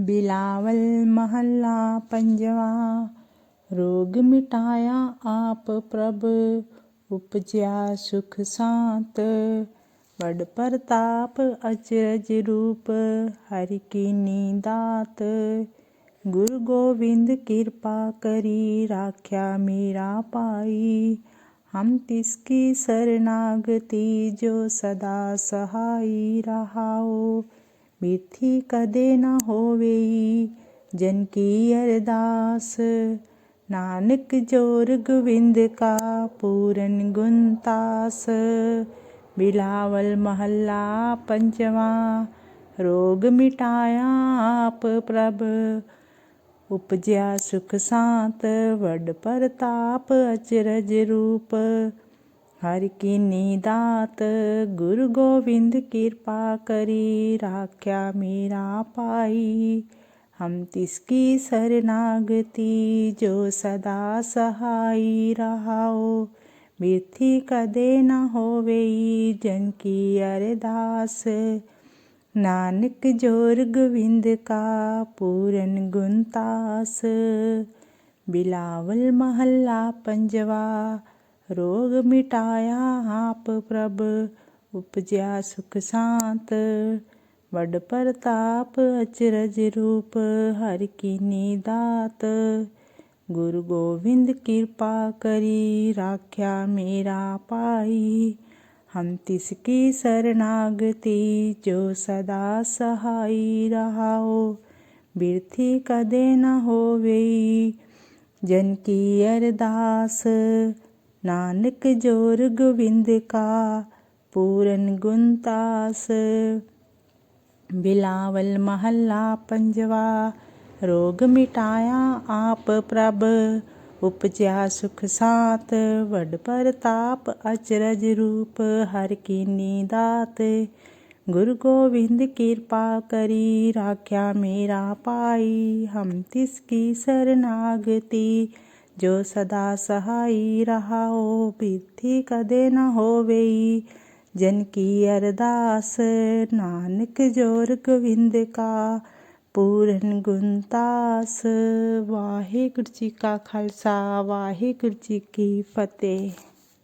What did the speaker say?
बिलावल महल्ला पंजवा, रोग मिटाया आप प्रभ, उपजया सुख शांत बड़ प्रताप अचरज रूप, हरि कीनी दात गुरु गोविंद कृपा करी, राख्या मीरा पाई। हम तिसकी शरणागति जो सदा सहाई रहाओ। मिथि कदे न होवेई जन की अरदास नानक ज़ोर गोविंद का पूरन गुणतास बिलावल महल्ला पंचवा रोग मिटाया आप प्रभ उपजया सुख शांत वड प्रताप अचरज रूप हर की नीदात गुरु गोविंद कृपा करी राख्या मेरा पाई हम तिसकी शरणागति जो सदा सहाई रहाओ मिथि कदे न होवेई जन की अरदास नानक ज़ोर गोविंद का पूरन गुणतास बिलावल महल्ला पंजवा रोग मिटाया आप प्रभ उपजया सुख शांत। बड़ प्रताप अचरज रूप, हर की दात गुरु गोविंद कृपा करी, राख्या मेरा पाई। हम तिसकी शरणागति, जो सदा सहाई रहाओ। बिरथी कदे न होवेई जन की अरदास नानक ज़ोर गोविंद का पूरन गुणतास बिलावल महल्ला पंजवा, रोग मिटाया आप प्रभ उपजया सुख सात वड प्रताप अचरज रूप, हर की दात गुरु गोविंद कृपा करी, राख्या मेरा पाई, हम तिसकी शरणागति। जो सदा सहाई रहा हो बिधि कदे न हो जन की अरदास, नानक ज़ोर गोविंद का। पूरन गुणतास वाहिगुरु जी का खालसा, वाहेगुरु जी की फतेह।